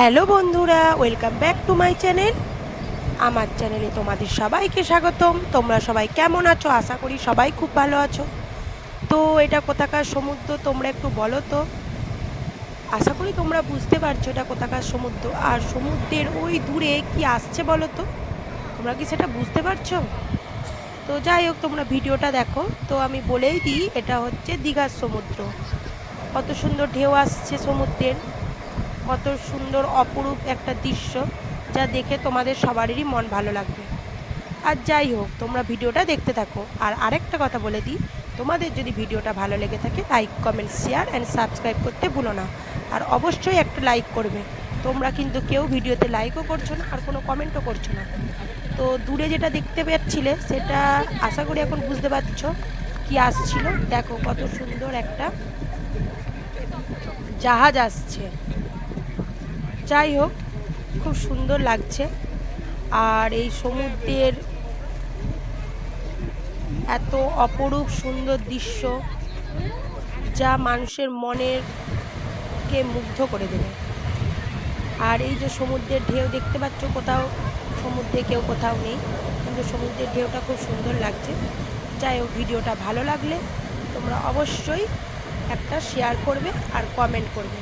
Hello বন্ধুরা, welcome back to my channel. আমার চ্যানেলে তোমাদের সবাইকে স্বাগতম। তোমরা সবাই কেমন আছো? আশা করি সবাই খুব ভালো আছো। তো এটা কোথাকার সমুদ্র তোমরা একটু বলো তো। আশা করি তোমরা বুঝতে পারছ এটা কোথাকার সমুদ্র। আর সমুদ্রের ওই দূরে কি আসছে বলো তো? তোমরা কি সেটা বুঝতে পারছ? তো যাই হোক, তোমরা ভিডিওটা দেখো। তো আমি বলেই দিই, এটা হচ্ছে দীঘার সমুদ্র। কত সুন্দর ঢেউ আসছে সমুদ্রের। কত সুন্দর, অপরূপ একটা দৃশ্য যা দেখে তোমাদের সবারই মন ভালো লাগবে। আর যাই হোক, তোমরা ভিডিওটা দেখতে থাকো। আর আরেকটা কথা বলে দিই, তোমাদের যদি ভিডিওটা ভালো লেগে থাকে like comment share and subscribe করতে ভুলো না। আর অবশ্যই একটা লাইক করবে। তোমরা কিন্তু কেউ ভিডিওতে লাইকও করছ না, আর কোনো কমেন্টও করছ না। তো দূরে যেটা দেখতে পাচ্ছিলে, সেটা আশা করি এখন বুঝতে পারছ কি আসছিল। দেখো কত সুন্দর একটা জাহাজ আসছে। যাই হোক, খুব সুন্দর লাগছে। আর এই সমুদ্রের এত অপরূপ সুন্দর দৃশ্য যা মানুষের মনের কে মুগ্ধ করে দেবে। আর এই যে সমুদ্রের ঢেউ, দেখতে পাচ্ছ কোথাও সমুদ্রে কেউ কোথাও নেই, কিন্তু সমুদ্রের ঢেউটা খুব সুন্দর লাগছে। যাই হোক, ভিডিওটা ভালো লাগলে তোমরা অবশ্যই একটা শেয়ার করবে আর কমেন্ট করবে।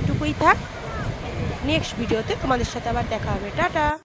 এটুকুই থাক। নেক্সট ভিডিওতে তোমাদের সাথে আবার দেখা হবে। টাটা।